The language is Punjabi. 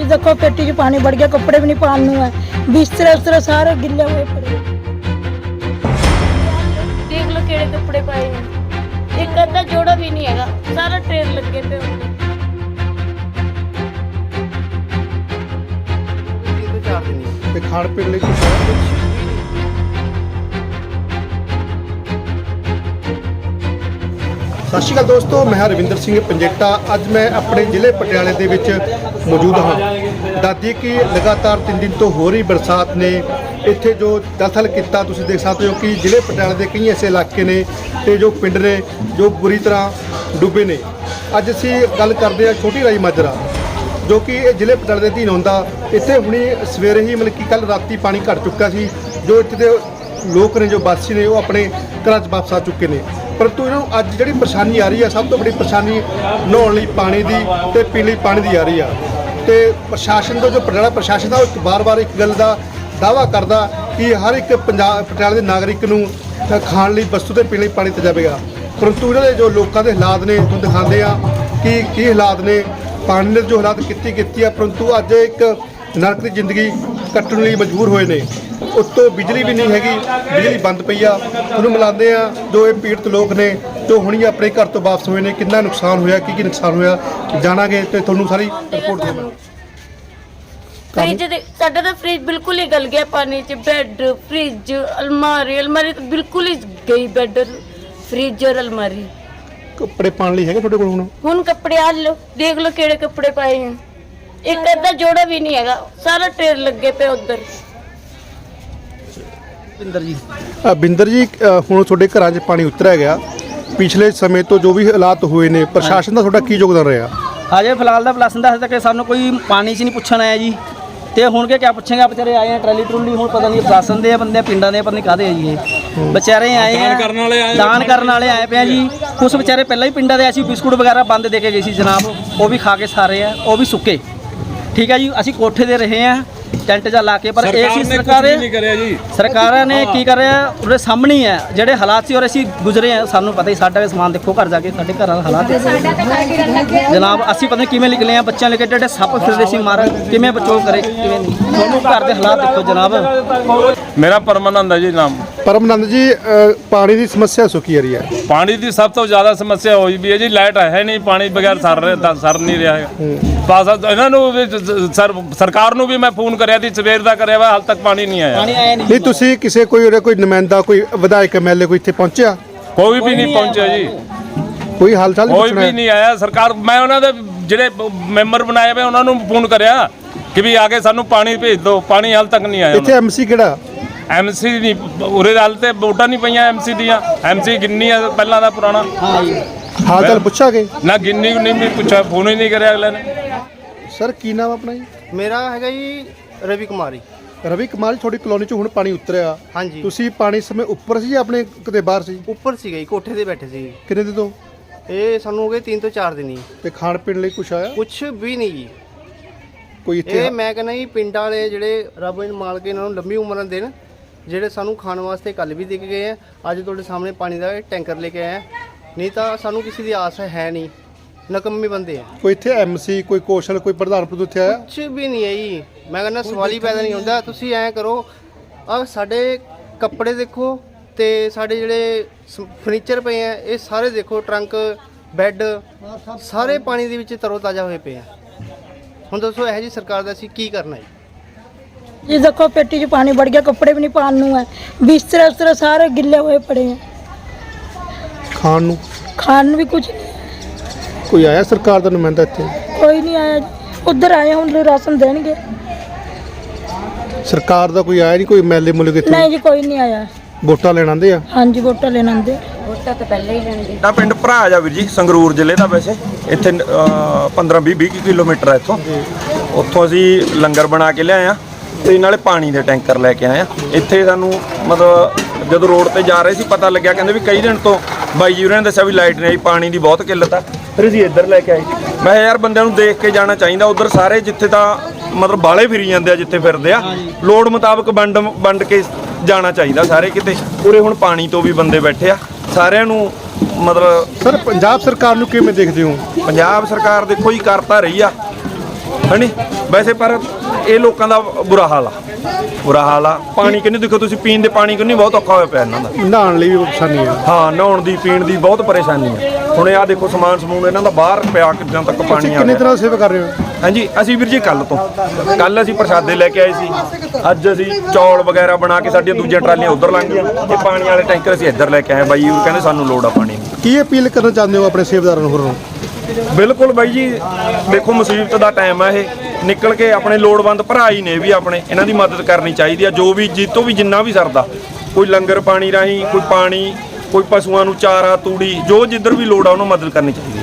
ਜੀ ਦੇਖੋ ਪੇਟੀ 'ਚ ਪਾਣੀ ਵੜ ਗਿਆ ਕੱਪੜੇ ਵੀ ਨਹੀਂ ਪਾਣ ਨੂੰ ਹੈ। ਬਿਸਤਰੇ ਉਸਤਰੇ ਸਾਰੇ ਗਿੱਲੇ ਹੋਏ ਪੜੇ ਦੇਖ ਲੋ ਕਿਹੜੇ ਕੱਪੜੇ ਪਾਏ ਨੇ। ਇੱਕ ਅੱਧਾ ਜੋੜਾ ਵੀ ਨਹੀਂ ਹੈਗਾ ਸਾਰਾ ਟ੍ਰੇਨ ਲੱਗੇ ਤੇ ਖਾਣ ਪੀਣ ਲਈ ਕੁਝ ਹੈ? ਸਤਿ ਸ਼੍ਰੀ ਅਕਾਲ ਦੋਸਤੋ, ਮੈਂ ਰਵਿੰਦਰ ਸਿੰਘ ਪੰਜੇਟਾ। ਅੱਜ ਮੈਂ ਆਪਣੇ ਜ਼ਿਲ੍ਹੇ ਪਟਿਆਲੇ ਦੇ ਵਿੱਚ ਮੌਜੂਦ ਹਾਂ। ਦਾਦੀ ਕਿ ਲਗਾਤਾਰ 3 ਦਿਨ ਤੋਂ ਹੋ ਰਹੀ ਬਰਸਾਤ ਨੇ ਇੱਥੇ ਜੋ ਦਖਲ ਕੀਤਾ, ਤੁਸੀਂ ਦੇਖ ਸਕਦੇ ਹੋ ਕਿ ਜ਼ਿਲ੍ਹੇ ਪਟਿਆਲੇ ਦੇ ਕਈ ਐਸੇ ਇਲਾਕੇ ਨੇ ਤੇ ਜੋ ਪਿੰਡ ਨੇ, ਜੋ ਬੁਰੀ ਤਰ੍ਹਾਂ ਡੁੱਬੇ ਨੇ। ਅੱਜ ਅਸੀਂ ਗੱਲ ਕਰਦੇ ਹਾਂ ਛੋਟੀ ਰਾਈ ਮਾਜਰਾ, ਜੋ ਕਿ ਇਹ ਜ਼ਿਲ੍ਹੇ ਪਟਿਆਲੇ ਦੇ ਅਧੀਨ ਆਉਂਦਾ। ਇੱਥੇ ਹੁਣੀ ਸਵੇਰੇ ਹੀ ਮਤਲਬ ਕਿ ਕੱਲ ਰਾਤੀ ਪਾਣੀ ਘਟ ਚੁੱਕਾ ਸੀ, ਜੋ ਇੱਥੇ ਦੇ ਲੋਕ ਨੇ, ਜੋ ਵਾਸੀ ਨੇ, ਉਹ ਆਪਣੇ ਘਰਾਂ 'ਚ ਵਾਪਸ ਆ ਚੁੱਕੇ ਨੇ। ਪਰੰਤੂ ਇਹਨਾਂ ਨੂੰ ਅੱਜ ਜਿਹੜੀ ਪਰੇਸ਼ਾਨੀ ਆ ਰਹੀ ਆ, ਸਭ ਤੋਂ ਵੱਡੀ ਪਰੇਸ਼ਾਨੀ ਨਹਾਉਣ ਲਈ ਪਾਣੀ ਦੀ ਤੇ ਪੀਣ ਲਈ ਪਾਣੀ ਦੀ ਆ ਰਹੀ ਆ। ਤੇ ਪ੍ਰਸ਼ਾਸਨ ਤੋਂ ਜੋ ਪਟਿਆਲਾ ਪ੍ਰਸ਼ਾਸਨ ਦਾ ਉਹ ਇੱਕ ਵਾਰ-ਵਾਰ ਇੱਕ ਗੱਲ ਦਾ ਦਾਵਾ ਕਰਦਾ ਕਿ ਹਰ ਇੱਕ ਪੰਜਾਬ, ਪਟਿਆਲੇ ਦੇ ਨਾਗਰਿਕ ਨੂੰ ਖਾਣ ਲਈ, ਵਸਤੂ ਤੇ ਪੀਣ ਲਈ ਪਾਣੀ ਦਿੱਤਾ ਜਾਵੇਗਾ। ਪਰੰਤੂ ਇਹਨਾਂ ਦੇ ਜੋ ਲੋਕਾਂ ਦੇ ਹਾਲਾਤ ਨੇ, ਤੁਹਾਨੂੰ ਦਿਖਾਉਂਦੇ ਆ ਕਿ ਕੀ ਹਾਲਾਤ ਨੇ। ਪਾਣੀ ਦੇ ਜੋ ਹਾਲਾਤ ਕੀਤੀ ਕੀਤੀ ਆ, ਪਰੰਤੂ ਅੱਜ ਇੱਕ ਨਰਕ ਦੀ ਜ਼ਿੰਦਗੀ ਕੱਟਣ ਲਈ ਮਜਬੂਰ ਹੋਏ ਨੇ। ਉੱਤੋਂ ਬਿਜਲੀ ਵੀ ਨਹੀਂ ਹੈਗੀ ਬਿਜਲੀ ਬੰਦ ਪਈ ਆ। ਤੁਹਾਨੂੰ ਮਿਲਾਉਂਦੇ ਆ ਜੋ ਇਹ ਪੀੜਤ ਲੋਕ ਨੇ ਜੋ ਹੁਣੀ ਆਪਣੇ ਘਰ ਤੋਂ ਵਾਪਸ ਹੋਏ ਨੇ ਕਿੰਨਾ ਨੁਕਸਾਨ ਹੋਇਆ ਕੀ ਕੀ ਨੁਕਸਾਨ ਹੋਇਆ ਜਾਣਾਂਗੇ ਤੇ ਤੁਹਾਨੂੰ ਸਾਰੀ ਰਿਪੋਰਟ ਦੇਵਾਂਗੇ। ਫ੍ਰਿਜ ਦੇ ਸਾਡਾ ਤਾਂ ਫ੍ਰਿਜ ਬਿਲਕੁਲ ਹੀ ਗਲ ਗਿਆ ਪਾਣੀ 'ਚ ਬੈੱਡ ਫ੍ਰਿਜ ਅਲਮਾਰੀ ਅਲਮਾਰੀ ਤਾਂ ਬਿਲਕੁਲ ਹੀ ਗਈ ਬੈੱਡ ਫ੍ਰਿਜ ਔਰ ਅਲਮਾਰੀ। ਕੱਪੜੇ ਪਾਣ ਲਈ ਹੈਗੇ ਤੁਹਾਡੇ ਕੋਲ ਹੁਣ? ਹੁਣ ਕੱਪੜੇ ਆ ਲਓ ਦੇਖ ਲਓ ਕਿਹੜੇ ਕੱਪੜੇ ਪਾਏ ਨੇ ਇੱਕ ਅੱਧਾ ਜੋੜਾ ਵੀ ਨਹੀਂ ਹੈਗਾ ਸਾਰਾ ਟ੍ਰੇਨ ਲੱਗੇ ਪਏ ਉਧਰ। ਭਿੰਦਰ ਜੀ। ਅ, ਬਿੰਦਰ ਜੀ ਅ, ਹੁਣ ਤੁਹਾਡੇ ਘਰਾਂ 'ਚ ਪਾਣੀ ਉਤਰਿਆ ਗਿਆ। ਪਿਛਲੇ ਸਮੇਂ ਤੋਂ ਜੋ ਵੀ ਹਾਲਾਤ ਹੋਏ ਨੇ ਪ੍ਰਸ਼ਾਸਨ ਦਾ ਤੁਹਾਡਾ ਕੀ ਯੋਗਦਾਨ ਰਿਹਾ? ਹਜੇ ਫਿਲਹਾਲ ਦਾ ਪਲੱਸ ਦਾ ਹਜੇ ਤੱਕ ਸਾਨੂੰ ਕੋਈ ਪਾਣੀ 'ਚ ਨਹੀਂ ਪੁੱਛਣ ਆਇਆ ਜੀ। ਤੇ ਹੁਣ ਕੇ ਕਿਆ ਪੁੱਛेंगे ਵਿਚਾਰੇ ਆਏ ਆ ਟਰਾਲੀ ਟਰੂਲੀ ਹੁਣ ਪਤਾ ਨਹੀਂ ਪ੍ਰਸ਼ਾਸਨ ਦੇ ਆ ਬੰਦੇ ਪਿੰਡਾਂ ਦੇ ਪਤਾ ਨਹੀਂ ਕਾਦੇ ਆ ਜੀ ਇਹ। ਵਿਚਾਰੇ ਆਏ ਆ ਦਾਨ ਕਰਨ ਵਾਲੇ ਆਏ ਦਾਨ ਕਰਨ ਵਾਲੇ ਆਏ ਪਿਆ ਜੀ। ਕੁਝ ਵਿਚਾਰੇ ਪਹਿਲਾਂ ਹੀ ਪਿੰਡਾਂ ਦੇ ਐਸੀ ਬਿਸਕੁਟ ਵਗੈਰਾ ਬੰਦ ਦੇ ਕੇ ਗਏ ਸੀ ਜਨਾਬ। ਉਹ ਵੀ ਖਾ ਕੇ ਸਾਰੇ ਆ ਉਹ ਵੀ ਸੁੱਕੇ। ਠੀਕ ਹੈ ਜੀ ਅਸੀਂ ਕੋਠੇ ਦੇ ਰਹੇ ਆ ਟੈਂਟ ਜਾ ਲਾ ਕੇ ਪਰ ਇਹ ਸੀ ਸਰਕਾਰ ਨਹੀਂ ਕਰਿਆ ਜੀ। ਸਰਕਾਰਾਂ ਨੇ ਕੀ ਕਰਿਆ ਉਹਦੇ ਸਾਹਮਣੇ ਹੀ ਹੈ ਜਿਹੜੇ ਹਾਲਾਤ ਸੀ ਔਰ ਅਸੀਂ ਗੁਜ਼ਰੇ ਆ ਸਾਨੂੰ ਪਤਾ ਹੀ ਸਾਡਾ ਵੀ ਸਮਾਨ ਦੇਖੋ ਘਰ ਜਾ ਕੇ ਸਾਡੇ ਘਰਾਂ ਦਾ ਹਾਲਾਤ ਜਨਾਬ ਅਸੀਂ ਪਤਾ ਨਹੀਂ ਕਿਵੇਂ ਨਿਕਲੇ ਆ ਬੱਚਿਆਂ ਲੈ ਕੇ ਸੱਪ ਫਿਰਦੇ ਸੀ ਮਾਰ ਕਿਵੇਂ ਬਚਾਓ ਕਰੇ ਕਿਵੇਂ ਨਹੀਂ। ਤੁਹਾਨੂੰ ਘਰ ਦੇ ਹਾਲਾਤ ਦੇਖੋ ਜਨਾਬ। ਮੇਰਾ ਪਰਮਾਨੰਦ ਹੈ ਜੀ ਨਾਮ। ਪਰਮਨੰਦ ਜੀ ਅ, ਪਾਣੀ ਦੀ ਸਮੱਸਿਆ ਸੁੱਕੀ ਆ ਰਹੀ ਹੈ। ਪਾਣੀ ਦੀ ਸਭ ਤੋਂ ਜ਼ਿਆਦਾ ਸਮੱਸਿਆ ਹੋਈ ਵੀ ਹੈ ਜੀ ਲਾਈਟ ਹੈ ਨਹੀਂ ਪਾਣੀ ਬਗੈਰ ਸਰ ਰਿਹਾ ਸਰ ਨਹੀਂ ਰਿਹਾ ਹੈ। ਬਸ ਇਹਨਾਂ ਨੂੰ ਵੀ ਜ- ਸਰ ਸਰਕਾਰ ਨੂੰ ਵੀ ਮੈਂ ਫੋਨ ਕਰਿਆ ਸੀ ਸਵੇਰ ਦਾ ਕਰਿਆ ਵਾ ਹਾਲ ਤੱਕ ਪਾਣੀ ਨਹੀਂ ਆਇਆ। ਪਾਣੀ ਆਇਆ ਨਹੀਂ ਤੁਸੀਂ ਕਿਸੇ ਕੋਈ ਉਰੇ ਕੋਈ ਨੁਮਾਇੰਦਾ ਕੋਈ ਵਿਧਾਇਕ ਐਮਐਲਏ ਕੋਈ ਇੱਥੇ ਪਹੁੰਚਿਆ? ਕੋਈ ਵੀ ਨਹੀਂ ਪਹੁੰਚਿਆ ਜੀ। ਕੋਈ ਹਾਲ ਚਾਲ ਨਹੀਂ ਕੋਈ ਵੀ ਨਹੀਂ ਆਇਆ ਸਰਕਾਰ ਮੈਂ ਉਹਨਾਂ ਦੇ ਜਿਹੜੇ ਮੈਂਬਰ ਬਣਾਏ ਹੋਏ ਉਹਨਾਂ ਨੂੰ ਫੋਨ ਕਰਿਆ ਕਿ ਵੀ ਆ ਕੇ ਸਾਨੂੰ ਪਾਣੀ ਭੇਜ ਦਿਓ ਪਾਣੀ ਹਾਲ ਤੱਕ ਨਹੀਂ ਆਇਆ ਇੱਥੇ ਐਮਸੀ ਕਿਹੜਾ? ਐਮਸੀ ਨਹੀਂ ਉਰੇ ਹਾਲ ਤੇ ਵੋਟਾਂ ਨਹੀਂ ਪਈਆਂ ਐਮਸੀ ਦੀਆਂ। ਐਮਸੀ ਗਿੰਨੀ ਆ ਪਹਿਲਾਂ ਦਾ ਪੁਰਾਣਾ। ਹਾਂ ਜੀ। ਹਾਲ ਚਾਲ ਪੁੱਛਾਂਗੇ। ਨਾ ਗਿੰਨੀ ਨਹੀਂ ਵੀ ਪੁੱਛਿਆ ਫੋਨ ਹੀ ਨਹੀਂ ਕਰਿਆ ਅਗਲੇ ਨੇ। ਸਰ ਕੀ ਨਾਮ ਆਪਣਾ ਜੀ? ਮੇਰਾ ਹੈਗਾ ਜੀ ਰਵੀ ਕੁਮਾਰੀ। ਰਵੀ ਕੁਮਾਰ ਜੀ ਤੁਹਾਡੀ ਕਲੋਨੀ 'ਚ ਹੁਣ ਪਾਣੀ ਉਤਰਿਆ। ਹਾਂਜੀ ਤੁਸੀਂ ਪਾਣੀ ਸਮੇਂ ਉੱਪਰ ਸੀ ਜਾਂ ਆਪਣੇ ਕਿਤੇ ਬਾਹਰ ਸੀ? ਉੱਪਰ ਸੀਗਾ ਜੀ ਕੋਠੇ ਤੇ ਬੈਠੇ ਸੀ। ਕਿੰਨੇ ਦਿਨ ਤੋਂ? ਇਹ ਸਾਨੂੰ ਹੋ ਗਏ ਤਿੰਨ ਤੋਂ ਚਾਰ ਦਿਨ ਹੀ। ਤੇ ਖਾਣ ਪੀਣ ਲਈ ਕੁਝ ਆਇਆ? ਕੁਛ ਵੀ ਨਹੀਂ ਜੀ। ਕੋਈ ਇੱਥੇ ਇਹ ਮੈਂ ਕਹਿੰਦਾ ਜੀ ਪਿੰਡਾਂ ਵਾਲੇ ਜਿਹੜੇ ਰੱਬ ਮਾਲਕ ਇਹਨਾਂ ਨੂੰ ਲੰਬੀ ਉਮਰਾਂ ਦੇਣ। ਜਿਹੜੇ ਸਾਨੂੰ ਖਾਣ ਵਾਸਤੇ ਕੱਲ ਵੀ ਦੇ ਕੇ ਗਏ ਆ ਅੱਜ ਤੁਹਾਡੇ ਸਾਹਮਣੇ ਪਾਣੀ ਦਾ ਟੈਂਕਰ ਲੈ ਕੇ ਆਏ ਆ। ਨਹੀਂ ਤਾਂ ਸਾਨੂੰ ਕਿਸੇ ਦੀ ਆਸ ਹੈ ਨਹੀਂ ਨਕੰਮੇ ਬੰਦੇ ਆ। ਕੋਈ ਇੱਥੇ ਐਮਸੀ ਕੋਈ ਕੌਸ਼ਲ ਕੋਈ ਪ੍ਰਧਾਨ ਪ੍ਰਧੂ ਇੱਥੇ ਆਇਆ? ਕੁਛ ਵੀ ਨਹੀਂ ਹੈ ਜੀ। ਮੈਂ ਕਹਿੰਦਾ ਸਵਾਲ ਹੀ ਪੈਦਾ ਨਹੀਂ ਹੁੰਦਾ। ਤੁਸੀਂ ਐਂ ਕਰੋ ਆ ਸਾਡੇ ਕੱਪੜੇ ਦੇਖੋ ਤੇ ਸਾਡੇ ਜਿਹੜੇ ਫਰਨੀਚਰ ਪਏ ਆ ਇਹ ਸਾਰੇ ਦੇਖੋ ਟਰੰਕ ਬੈੱਡ ਸਾਰੇ ਪਾਣੀ ਦੇ ਵਿੱਚ ਤਰੋ ਤਾਜ਼ਾ ਹੋਏ ਪਏ ਆ। ਹੁਣ ਦੱਸੋ ਇਹ ਜੀ ਸਰਕਾਰ ਦਾ ਅਸੀਂ ਕੀ ਕਰਨਾ ਹੈ? ये देखो पेटी ਚ ਪਾਣੀ ਵੜ ਗਿਆ ਕੱਪੜੇ ਵੀ ਨਹੀਂ ਪਾਉਣ ਨੂੰ ਹੈ ਬਿਸਤਰੇ ਉਸਤਰੇ ਸਾਰੇ ਗਿੱਲੇ ਹੋਏ ਪੜੇ ਹੈ ਖਾਣ ਨੂੰ ਖਾਣ ਨੂੰ ਵੀ ਕੁਝ ਕੋਈ ਆਇਆ ਸਰਕਾਰ ਦਾ ਨੁਮਾਇੰਦਾ ਇੱਥੇ ਕੋਈ ਨਹੀਂ ਆਇਆ ਉਧਰ ਆਏ ਹੁਣ ਰਾਸ਼ਨ ਦੇਣਗੇ ਸਰਕਾਰ ਦਾ ਕੋਈ ਆਇਆ ਨਹੀਂ ਕੋਈ ਐਮਐਲਏ ਮੁਲਕ ਇੱਥੇ ਨਹੀਂ ਜੀ ਕੋਈ ਨਹੀਂ ਆਇਆ ਵੋਟਾਂ ਲੈਣ ਆਉਂਦੇ ਆ ਹਾਂਜੀ ਵੋਟਾਂ ਲੈਣ ਆਉਂਦੇ ਦਾ ਪਿੰਡ ਭਰਾਜ ਆ ਵੀਰ ਜੀ ਸੰਗਰੂਰ ਜ਼ਿਲ੍ਹੇ ਦਾ ਵੈਸੇ ਇੱਥੇ 15 20 20 ਕਿਲੋਮੀਟਰ ਆ ਇੱਥੋਂ ਉੱਥੋਂ ਅਸੀਂ ਲੰਗਰ ਬਣਾ ਕੇ ਲਿਆਏ ਆ ਤੇ ਨਾਲੇ ਪਾਣੀ ਦੇ ਟੈਂਕਰ ਲੈ ਕੇ ਆਏ ਆ। ਇੱਥੇ ਸਾਨੂੰ ਮਤਲਬ ਜਦੋਂ ਰੋਡ ਤੇ ਜਾ ਰਹੇ ਸੀ ਪਤਾ ਲੱਗਿਆ ਕਹਿੰਦੇ ਵੀ ਕਈ ਦਿਨ ਤੋਂ ਬਾਈ ਜੀ ਉਹਨਾਂ ਨੇ ਦੱਸਿਆ ਵੀ ਲਾਈਟ ਨਹੀਂ ਆਈ ਪਾਣੀ ਦੀ ਬਹੁਤ ਕਿੱਲਤ ਆ। ਫਿਰ ਅਸੀਂ ਇੱਧਰ ਲੈ ਕੇ ਆਏ ਮੈਂ ਯਾਰ ਬੰਦਿਆਂ ਨੂੰ ਦੇਖ ਕੇ ਜਾਣਾ ਚਾਹੀਦਾ ਉਧਰ ਸਾਰੇ ਜਿੱਥੇ ਤਾਂ ਮਤਲਬ ਬਾਲੇ ਫਿਰੀ ਜਾਂਦੇ ਆ ਜਿੱਥੇ ਫਿਰਦੇ ਆ ਲੋੜ ਮੁਤਾਬਕ ਵੰਡ ਵੰਡ ਕੇ ਜਾਣਾ ਚਾਹੀਦਾ ਸਾਰੇ ਕਿਤੇ। ਉਰੇ ਹੁਣ ਪਾਣੀ ਤੋਂ ਵੀ ਬੰਦੇ ਬੈਠੇ ਆ। ਸਾਰਿਆਂ ਨੂੰ ਮਤਲਬ ਸਰ ਪੰਜਾਬ ਸਰਕਾਰ ਨੂੰ ਕਿਵੇਂ ਦੇਖਦੇ ਹੋ? ਪੰਜਾਬ ਸਰਕਾਰ ਦੇਖੋ ਜੀ ਕਰ ਤਾਂ ਰਹੀ ਆ। ਹਣੀ? ਵੈਸੇ ਪਰ ਇਹ ਲੋਕਾਂ ਦਾ ਬੁਰਾ ਹਾਲ ਆ। ਬੁਰਾ ਹਾਲ ਆ। ਪਾਣੀ ਕਿੰਨੀ ਦੇਖੋ ਤੁਸੀਂ ਪੀਣ ਦੇ ਪਾਣੀ ਕਿੰਨੀ ਬਹੁਤ ਔਖਾ ਹੋਇਆ ਪਿਆ ਇਹਨਾਂ ਦਾ। ਨਹਾਉਣ ਲਈ ਵੀ ਪਰੇਸ਼ਾਨੀ ਹੈ ਹਾਂ ਨਹਾਉਣ ਦੀ ਪੀਣ ਦੀ ਬਹੁਤ ਪਰੇਸ਼ਾਨੀ ਹੈ ਹੁਣ ਇਹ ਆ ਦੇਖੋ ਸਮਾਨ ਸਮੂਨ ਇਹਨਾਂ ਦਾ ਬਾਹਰ ਪਿਆ ਕਿੱਦਾਂ ਤੱਕ ਪਾਣੀ ਆ ਕਿੰਨੇ ਰਿਹਾ ਤਰ੍ਹਾਂ ਸੇਵਾ ਕਰ ਰਹੇ ਹੋ? ਹਾਂਜੀ ਅਸੀਂ ਵੀਰ ਜੀ ਕੱਲ ਤੋਂ। ਕੱਲ ਅਸੀਂ ਪ੍ਰਸ਼ਾਦੇ ਲੈ ਕੇ ਆਏ ਸੀ। ਅੱਜ ਅਸੀਂ ਚੌਲ ਵਗੈਰਾ ਬਣਾ ਕੇ ਸਾਡੀਆਂ ਦੂਜੀਆਂ ਟਰਾਲੀਆਂ ਉਧਰ ਲੰਘ ਗਈਆਂ। ਤੇ ਪਾਣੀ ਵਾਲੇ ਟੈਂਕਰ ਅਸੀਂ ਇੱਧਰ ਲੈ ਕੇ ਆਏ ਬਾਈ ਉਹ ਕਹਿੰਦੇ ਸਾਨੂੰ ਲੋੜ ਆ ਪਾਣੀ ਦੀ। ਕੀ ਅਪੀਲ ਕਰਨਾ ਚਾਹੁੰਦੇ ਹੋ ਆਪਣੇ ਸੇਵਾਦਾਰਾਂ ਨੂੰ ਹੋਰ? ਨੂੰ ਬਿਲਕੁਲ ਬਾਈ ਜੀ, ਦੇਖੋ ਮੁਸੀਬਤ ਦਾ ਟਾਈਮ ਆ ਇਹ। ਨਿਕਲ ਕੇ ਆਪਣੇ ਲੋੜਵੰਦ ਭਰਾ ਹੀ ਨੇ ਵੀ ਆਪਣੇ, ਇਹਨਾਂ ਦੀ ਮਦਦ ਕਰਨੀ ਚਾਹੀਦੀ ਆ, ਜੋ ਵੀ ਜਿੱਤੋਂ ਵੀ ਜਿੰਨਾ ਵੀ ਸਰਦਾ। ਕੋਈ ਲੰਗਰ ਪਾਣੀ ਰਾਹੀਂ, ਕੋਈ ਪਾਣੀ, ਕੋਈ ਪਸ਼ੂਆਂ ਨੂੰ ਚਾਰਾ, ਤੂੜੀ, ਜੋ ਜਿੱਧਰ ਵੀ ਲੋੜ ਆ ਉਹਨੂੰ ਮਦਦ ਕਰਨੀ ਚਾਹੀਦੀ